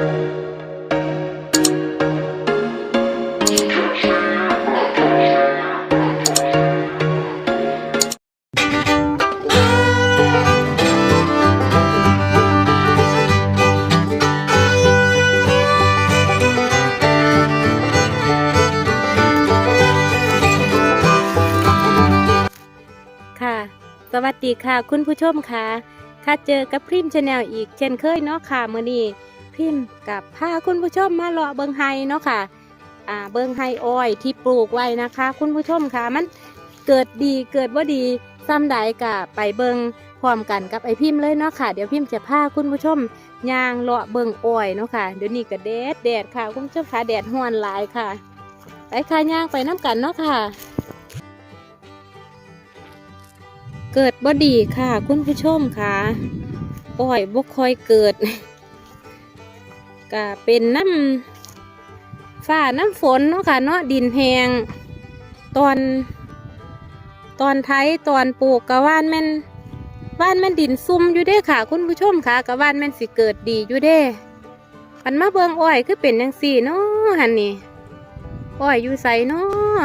ค่ะสวัสดีค่ะ คุณผู้ชมค่ะ ค่ะเจอกับพริมชาแนลอีกเช่นเคยเนาะค่ะมื้อนี้ พิมกับพาคุณผู้ชมมาเลาะเบิงไฮเนาะค่ะอ่าเบิงไฮอ้อยที่ปลูกไว้นะคะ คุณผู้ชมค่ะมันเกิดดีเกิดว่าดีซ้ำใดกะไปเบิงพร้อมกันกับไอพิมพ์เลยเนาะค่ะ เดี๋ยวพิมพ์จะพาคุณผู้ชมยางเลาะเบิงอ้อยเนาะค่ะ เดี๋ยวนี้ก็แดดแดดค่ะ คุณผู้ชมค่ะแดดห้อนหลายค่ะไปค่ะย่างไปน้ำกันเนาะค่ะ เกิดบ่ดีค่ะ คุณผู้ชมค่ะอ้อยบ่ค่อยเกิด ก็เป็นน้ำฝ้าน้ำฝนเนาะค่ะเนาะดินแหงตอน ตอนไทยตอนปลูกกะว่านแม่นว่านแม่นดินซุ่มอยู่เด้ค่ะ คุณผู้ชมค่ะกะว่านแม่นสิเกิดดีอยู่เด้ปันมาเบิงอ้อยคือเป็นจังสี่เนาะหันนี่อ้อยอยู่ใสเนาะ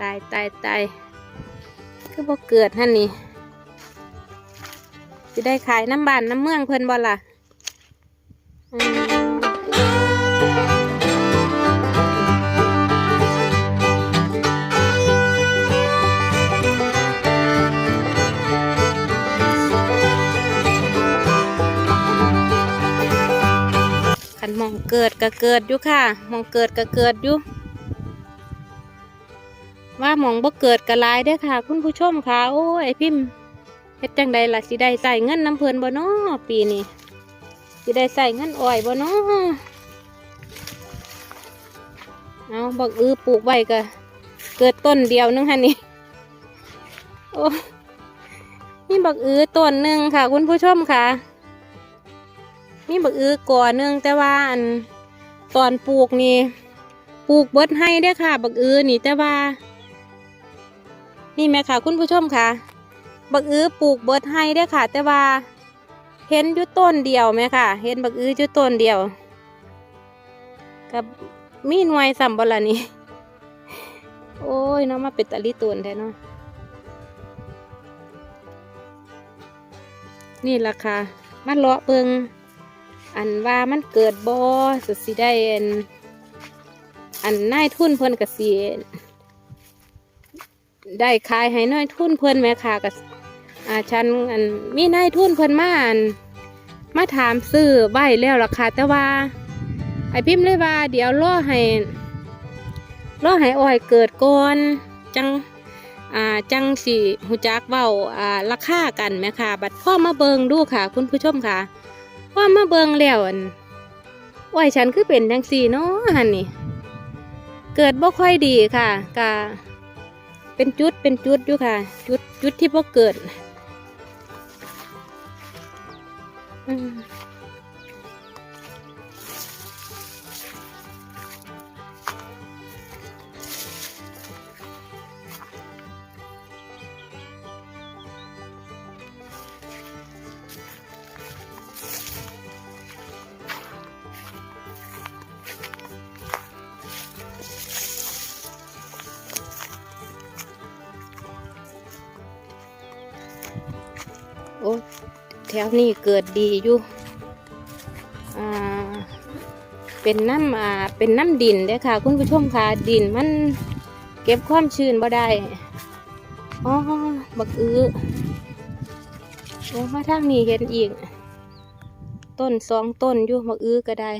ตายตายตายคือบ่เกิดฮันนี่ จะได้ขายน้ำบานน้ำเมืองเพิ่นบ่ล่ะคันมองเกิดก็เกิดอยู่ค่ะ มองเกิดก็เกิดอยู่ ว่ามองบ่เกิดกระลายด้ค่ะ คุณผู้ชมค่ะ โอ้ยไอพิมพ์ ฮ็ดจังใดล่ะสิได้ใส่เงินน้ำเพิ่นบ่น้อปีนี้สิได้ใส่เงินอ้อยบ่น้อเอาบักอือปลูกไว้ก็เกิดต้นเดียวนึงค่ะนี่โอ้นี่บักอือต้นหนึ่งค่ะ คุณผู้ชมค่ะนี่บักอือก่อหนึ่งแต่ว่าอันตอนปลูกนี่ปลูกเบิดให้เด้ค่ะ บักอือนี่แต่ว่า นี่แม่ค่ะ คุณผู้ชมค่ะ บักอื้อปลูกเบิดให้ได้ค่ะ แต่ว่า เห็นอยู่ต้นเดียวไหมค่ะ เห็นบักอื้ออยู่ต้นเดียว กับมีหน่วยสัมบละนี่โอ้ยน้องมาเป็นตะลิตูนแท้เนาะนี่ล่ะค่ะมาเลาะเบิงอันว่ามันเกิดบ่สุดสิได้อันอันนายทุนเพิ่นกสิได้ขายให้น้อยทุนเพิ่นแม่ค่ะกับ อาฉันอันมีนายทุนเพิ่นมาอันมาถามซื้อใบแล้วราคาแต่ว่าไอพิมพ์เลยว่าเดี๋ยวรอให้รอให้อ้อยเกิดก่อนจังอ่าจังสิหูจักเว้าอ่าราคากันแม่ค่ะ บัดพ่อมาเบิงดูค่ะ คุณผู้ชมค่ะพ่อมาเบิงแล้วอันอ้อยฉันคือเป็นจังสี่เนาะหันนี่เกิดบ่ค่อยดีค่ะกะเป็นจุดเป็นจุดอยู่ค่ะ จุดจุดที่พวกเกิด อื ถวนี้เกิดดีอยู่เป็นน้ำอ่าเป็นน้ำดินเด้ค่ะ คุณผู้ชมค่ะดินมันเก็บความชื้นบ่ได้อ๋อบักอื้อโอ้มาทางนี้เห็นอีก ต้นสองต้นอยู่บักอื้อก็ได้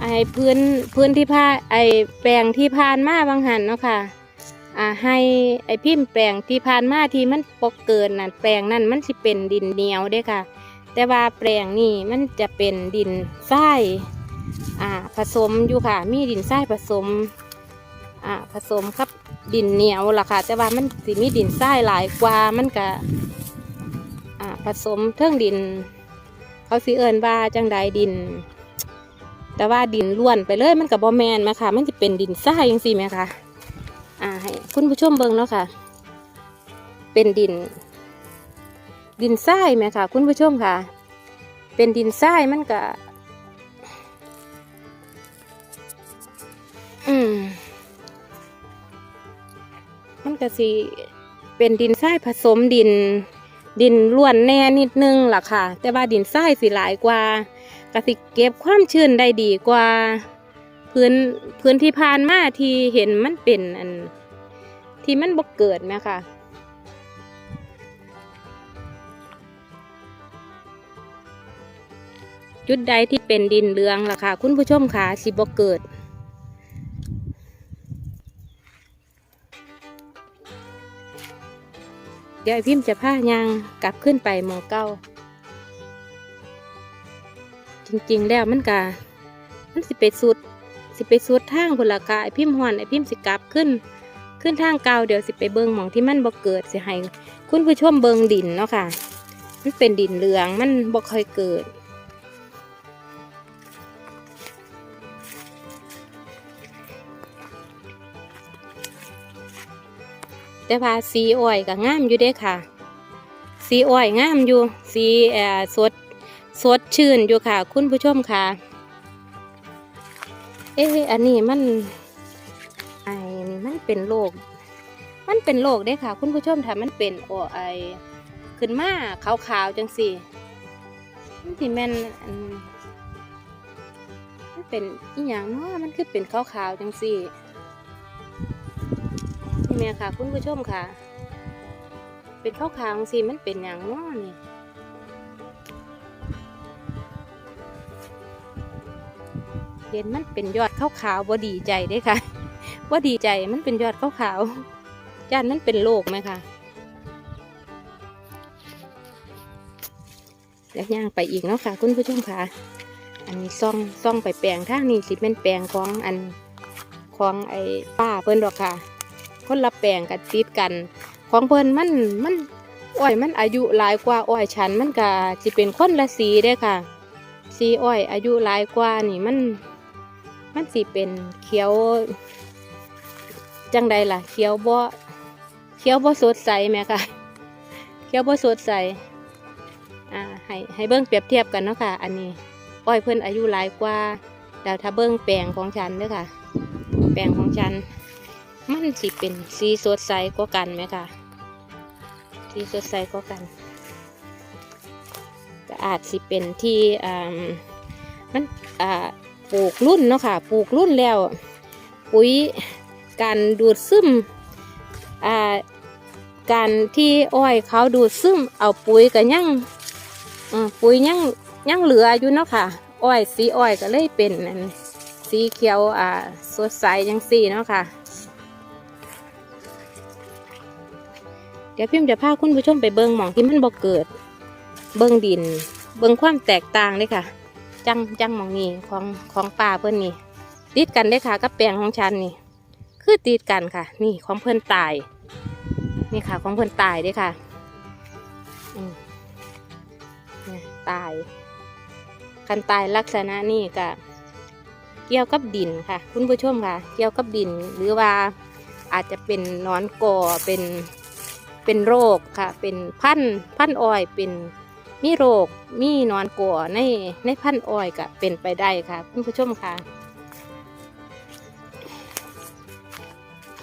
ไอพื้นพื้นที่ผ้าไอแปลงที่พานมาบางหันเนาะค่ะ อ่าให้ไอพิมพ์แปลงที่ผ่านมาที่มันปกเกินนั่นแปลงนั่นมันสิเป็นดินเหนียวเด้ค่ะ แต่ว่าแปลงนี่มันจะเป็นดินทรายอ่าผสมอยู่ค่ะ มีดินทรายผสมอ่าผสมกับดินเหนียวล่ะค่ะ แต่ว่ามันสิมีดินทรายหลายกว่ามันก็อ่าผสมเทิงดิน เขาสิเอินว่าจังใดดิน แต่ว่าดินล้วนไปเลยมันกับบอแมนไหมค่ะ มันจะเป็นดินทรายยังสิไหมคะ คุณผู้ชมเบิ่งเนาะค่ะ เป็นดิน ดินทรายไหมค่ะ คุณผู้ชมค่ะ เป็นดินทรายมันก็อืมมันก็สิเป็นดินทรายผสมดิน ดินล้วนแน่นิดนึงล่ะค่ะ แต่ว่าดินทรายสิหลายกว่ากสิเก็บความชื้นได้ดีกว่า พื้นพื้นที่ผ่านมาที่เห็นมันเป็นอัน ที่มันบ่เกิดไหมค่ะจุดใดที่เป็นดินเลืองล่ะค่ะ คุณผู้ชมค่ะสิบ่เกิด เดี๋ยวไอพิมพ์จะพายางกลับขึ้นไปมองเก้า จริงๆแล้วมันกะมันสิไปสุด สิไปสุดทางพนละกาไอพิมพ์หอนไอพิมพ์สิกลับขึ้น ขึ้นทางเก่าเดี๋ยวสิไปเบิงหมองที่มันบ่เกิดสิให้คุณผู้ชมเบิงดินเนาะค่ะ มันเป็นดินเหลืองมันบ่ค่อยเกิด แต่ว่าสีอ้อยก็งามอยู่เด้ค่ะ สีอ้อยงามอยู่ สีเอ่อสดสดชื่นอยู่ค่ะ คุณผู้ชมค่ะ เอ๊ะอันนี้มันไอ้นี่มัน เป็นโรคมันเป็นโรคเด้ค่ะ คุณผู้ชมถ้ามันเป็นโอไอขึ้นมาขาวๆจังสี่มันสิแม่นมันเป็นอีหยังเนาะมันคือเป็นขาวๆจังสี่นี่แม่ค่ะ คุณผู้ชมค่ะ เป็นขาวขาวๆสิมันเป็นอย่างน้อนี่เห็นมันเป็นยอดข้าวขาวๆบ่ดีใจเด้ค่ะ บ่าดีใจมันเป็นยอดขาวขาวๆย่านมันเป็นโรคไหมคะเดี๋ยวย่างไปอีกเนาะค่ะ คุณผู้ชมค่ะ อันนี้ซ่องซ่องไปแปลงทางนี้สิเป็นแปลงของอันของไอ้ป้าเพิ่นดอกค่ะ คนละแปลงกันติดกัน ของเพิ่นมันมันอ้อยมันอายุหลายกว่าอ้อยฉันมันก็สิเป็นคนละสีเด้ค่ะ สีอ้อยอายุหลายกว่านี่มัน มันสิเป็นเขียว จังใดล่ะเขียวบ่เขียวบ่สดใสแหม่ค่ะเขียวบ่สดใสอ่าให้ให้เบิ่งเปรียบเทียบกันเนาะค่ะ อันนี้อ้อยเพิ่นอายุหลายกว่าแล้วถ้าเบิ่งแปลงของฉันเด้อค่ะ แปลงของฉัน มันสิเป็นสีสดใสกว่ากันไหมคะสีสดใสกว่ากันก็อาจสิเป็นที่อ่ามันอ่าปลูกรุ่นเนาะค่ะ ปลูกรุ่นแล้วปุ๋ย การดูดซึมอ่าการที่อ้อยเขาดูดซึมเอาปุ๋ยกับยังเอ่อปุ๋ยยั่งยั่งเหลืออยู่เนาะค่ะ อ้อยสีอ้อยก็เลยเป็นอันสีเขียวอ่าสดใสจังสีเนาะค่ะ เดี๋ยวพิมจะพาคุณผู้ชมไปเบิงหมองที่มันบ่เกิด เบิงดิน เบิงความแตกต่างเลยค่ะ จังจังหมองนี้ของของป่าเพิ่อนนี่ติดกันเลยค่ะกับแปลงของฉันนี่ คือติดกันค่ะ นี่ของเพิ่อนตาย นี่ค่ะ ของเพิ่อนตายด้อค่ะตายคันตายลักษณะนี่ก็เกี่ยวกับดินค่ะ คุณผู้ชมค่ะ เกี่ยวกับดินหรือว่าอาจจะเป็นนอนก่อเป็นเป็นโรคค่ะ เป็นพันธุ์พันธุ์อ้อยเป็นมีโรคมีนอนก่อในในพันธุ์อ้อยก็เป็นไปได้ค่ะ คุณผู้ชมค่ะ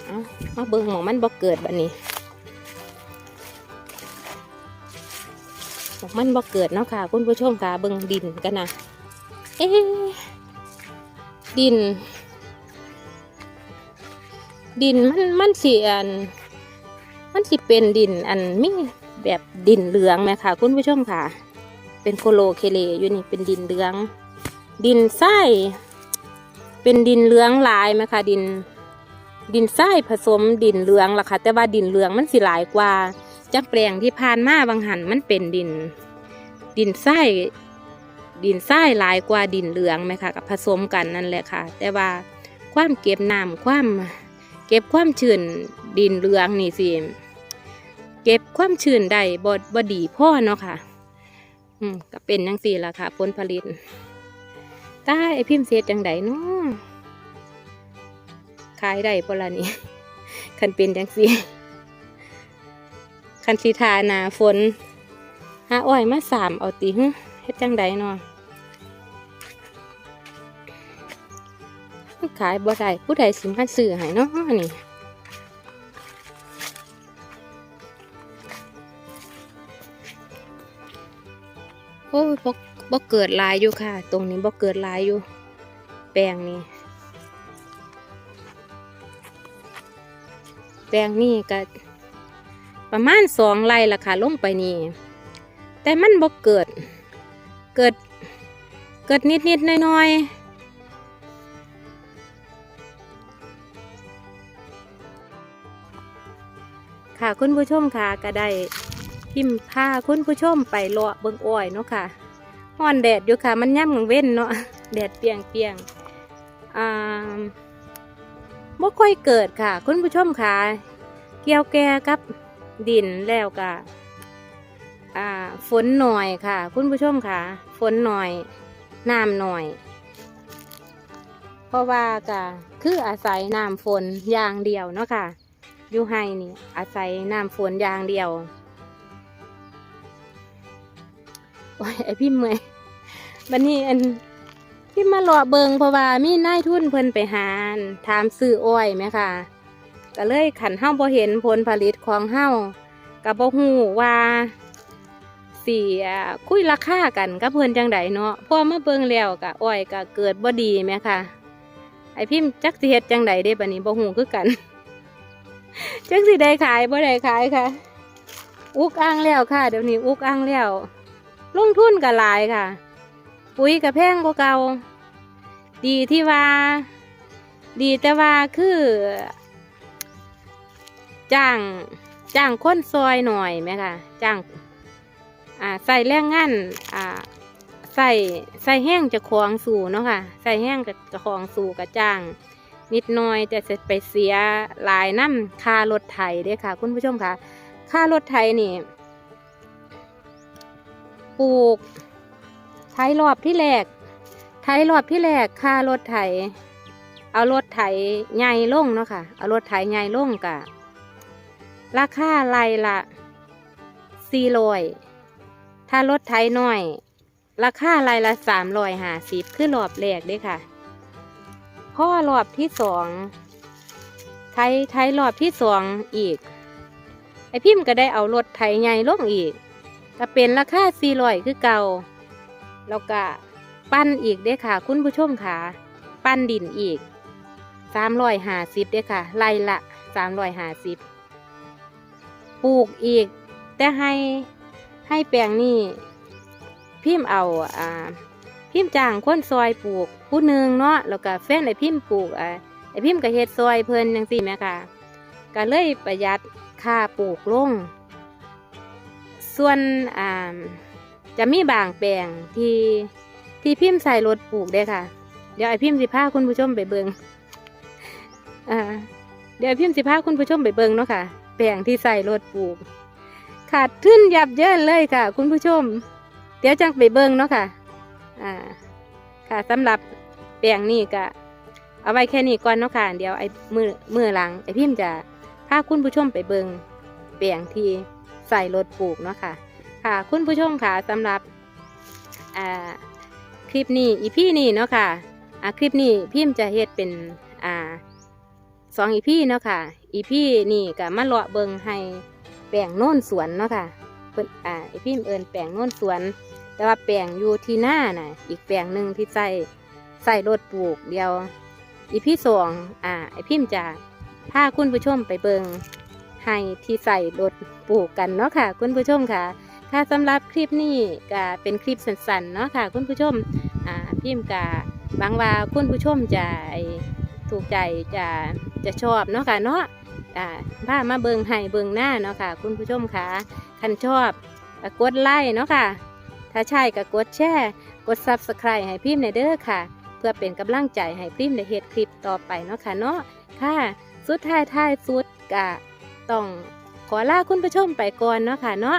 เอามาเบิ่งหมองมันบ่เกิดแบบนี้หมองมันบ่เกิดเนาะค่ะ คุณผู้ชมค่ะเบิ่งดินกันนะเอ๊ดิน ดินมันมันสีอัน มันสิเป็นดินอันมีแบบดินเหลืองไหมค่ะ คุณผู้ชมค่ะ เป็นโคโลเคเลอยู่นี่เป็นดินเหลือง ดินทรายเป็นดินเหลืองลายไหมคะดิน ดินทรายผสมดินเหลืองล่ะค่ะแต่ว่าดินเหลืองมันสิหลายกว่าจากแปลงที่ผ่านมาบางหันมันเป็นดิน ดินทรายดินทรายหลายกว่าดินเหลืองไหมคะกับผสมกันนั่นแหละค่ะ แต่ว่าความเก็บน้ำความเก็บความชื้นดินเหลืองนี่สิเก็บความชื้นได้บดบดีพ่อเนาะค่ะ อืมก็เป็นจังสี่ละค่ะผลผลิตใตาไอพิมพ์เสียจังไดเนาะ ขายได้ปละนี่คันเป็นจังสีคันสีทานาฝนหาอ้อยมาสามเอาติหึเฮ็ดจังใดเนาะขายบ่ได้ผู้ใดสิมาซื้อให้เนาะนี่โอ้ยบ่บ่เกิดลายอยู่ค่ะ ตรงนี้บ่เกิดลายอยู่ แปลงนี้ แปลงนี้ก็ประมาณสองไร่ละค่ะลงไปนี่แต่มันบ่เกิด เกิด เกิดนิดนิดๆน้อยน้อยๆค่ะคุณผู้ชมค่ะก็ได้พิมพ์พาคุณผู้ชมไปเลาะเบิงอ้อยเนาะค่ะฮ้อนแดดอยู่ค่ะ มันย่ำกลางเว้นเนาะแดดเปียงเปียงอ่า บ่ค่อยเกิดค่ะ คุณผู้ชมค่ะ เกี่ยวแก่กับดินแล้วก็อ่าฝนหน่อยค่ะ คุณผู้ชมค่ะ ฝนหน่อยน้ำหน่อย เพราะว่าก็คืออาศัยน้ำฝนอย่างเดียวเนาะค่ะอยู่ให้นี่อาศัยน้ำฝนอย่างเดียวโอ้ยไอพี่เมอยบันนี้อัน พี่มารอเบิงเพราะว่ามีนายทุนเพิ่นไปหานถามซื้ออ้อยไหมค่ะ ก็เลยขันเฮาบ่เห็นผลผลิตของเฮาก็บ่ฮู้ว่าสิอ่คุยราคากันกับเพิ่นจังใดเนาะพอมาเบิงแล้วก็อ้อยก็เกิดบ่ดีไหมค่ะ ไอพิมจักสิเฮ็ดจังใดเด้บัดนี้บ่ฮู้คือกัน จักสิได้ขายบ่ได้ขายค่ะ อุกอ่างแล้วค่ะ เดี๋ยวนี้อุกอ่างแล้วลงทุนก็หลายค่ะ ปุ๋ยก็แพงกว่าเก่าดีที่ว่า ดีแต่ว่าคือจ้างจ้างคนซอยหน่อยไหมคะจ้างอ่าใส่แรงงานอ่าใส่ใส่แห้งจะคลองสู่เนาะค่ะใส่แห้งจะคลองสู่กับจ้าง นิดหน่อยแต่จะไปเสียหลายน้ำค่ารถไถเด้อค่ะ คุณผู้ชมค่ะค่ารถไถนี่ปลูก ไถรอบที่แรก ไถรอบที่แรกค่ารถไถ เอารถไถใหญ่ลงเนาะค่ะ เอารถไถใหญ่ลงกะ ราคาไร่ละสี่ร้อยถ้ารถไถน้อย ราคาไร่ละสามร้อยห้าสิบคือรอบแรกด้อค่ะพอรอบที่สองไถไถรอบที่สองอีก ไอพิมพ์ก็ได้เอารถไถใหญ่ลงอีกก็เป็นราคาสี่ร้อยคือเก่า แล้วก็ปั้นอีกเด้ค่ะ คุณผู้ชมค่ะ ปั้นดินอีกสามร้อยห้าสิบเด้ค่ะไล่ละสามร้อยห้าสิบปลูกอีก แต่ให้ให้แปลงนี่พิมพ์เอาอ่าพิมพ์จ้างคนซอยปลูกผู้หนึ่งเนาะแล้วก็แฟนไอพิมพ์ปลูกอ่าไอพิมพ์ก็เฮ็ดซอยเพิ่นจังซี่แหมค่ะก็เลยประหยัดค่าปลูกลง ส่วนอ่า จะมีบางแปลงที่ที่พิมพ์ใส่รถปลูกได้ค่ะ เดี๋ยวไอพิมพ์สิพาคุณผู้ชมไปเบิงอ่าเดี๋ยวพิมพ์สิพาคุณผู้ชมไปเบิงเนาะค่ะ แปลงที่ใส่รถปลูก ขาดทุนยับเยินเลยค่ะ คุณผู้ชม เดี๋ยวจังไปเบิงเนาะค่ะ อ่า ค่ะสำหรับแปลงนี้ก็เอาไว้แค่นี้ก่อนเนาะค่ะ เดี๋ยวไอ้มือมือหลังไอพิมพ์จะพาคุณผู้ชมไปเบิงแปลงที่ใส่รถปลูกเนาะค่ะ ค่ะ คุณผู้ชมค่ะสำหรับคลิปนี้อีพี่นี่เนาะค่ะคลิปนี้พิมพ์จะเฮ็ดเป็นอสองอีพี่เนาะค่ะ อีพี่นี่ก็มาเลาะเบิงให้แปลงโน่นสวนเนาะค่ะเพิ่นอ่าอีพี่เอิญแปลงโน่นสวน แต่ว่าแปลงอยู่ที่หน้าน่ะอีกแปลงหนึ่งที่ใส่ใส่รถปลูกเดียว อีพี่สองอ่าไอพิมพ์จะพาคุณผู้ชมไปเบิงให้ที่ใส่รถปลูกกันเนาะค่ะ คุณผู้ชมค่ะ ค่ะสำหรับคลิปนี้ก็เป็นคลิปสั้นๆเนาะค่ะคุณผู้ชมอ่าพิมพ์กะบางว่าคุณผู้ชมจะถูกใจจะจะชอบเนาะค่ะเนาะอ่าพามาเบิงให้เบิงหน้าเนาะค่ะคุณผู้ชมค่ะคันชอบก็กดไลค์เนาะค่ะ ถ้าใช่ก็กดแชร์กด Subscribe ให้พิมพ์ในเด้อค่ะ เพื่อเป็นกำลังใจให้พิมพ์ในเฮ็ดคลิปต่อไปเนาะค่ะเนาะค่ะ สุดท้ายท้ายสุดกะต้องขอลาคุณผู้ชมไปก่อนเนาะค่ะเนาะ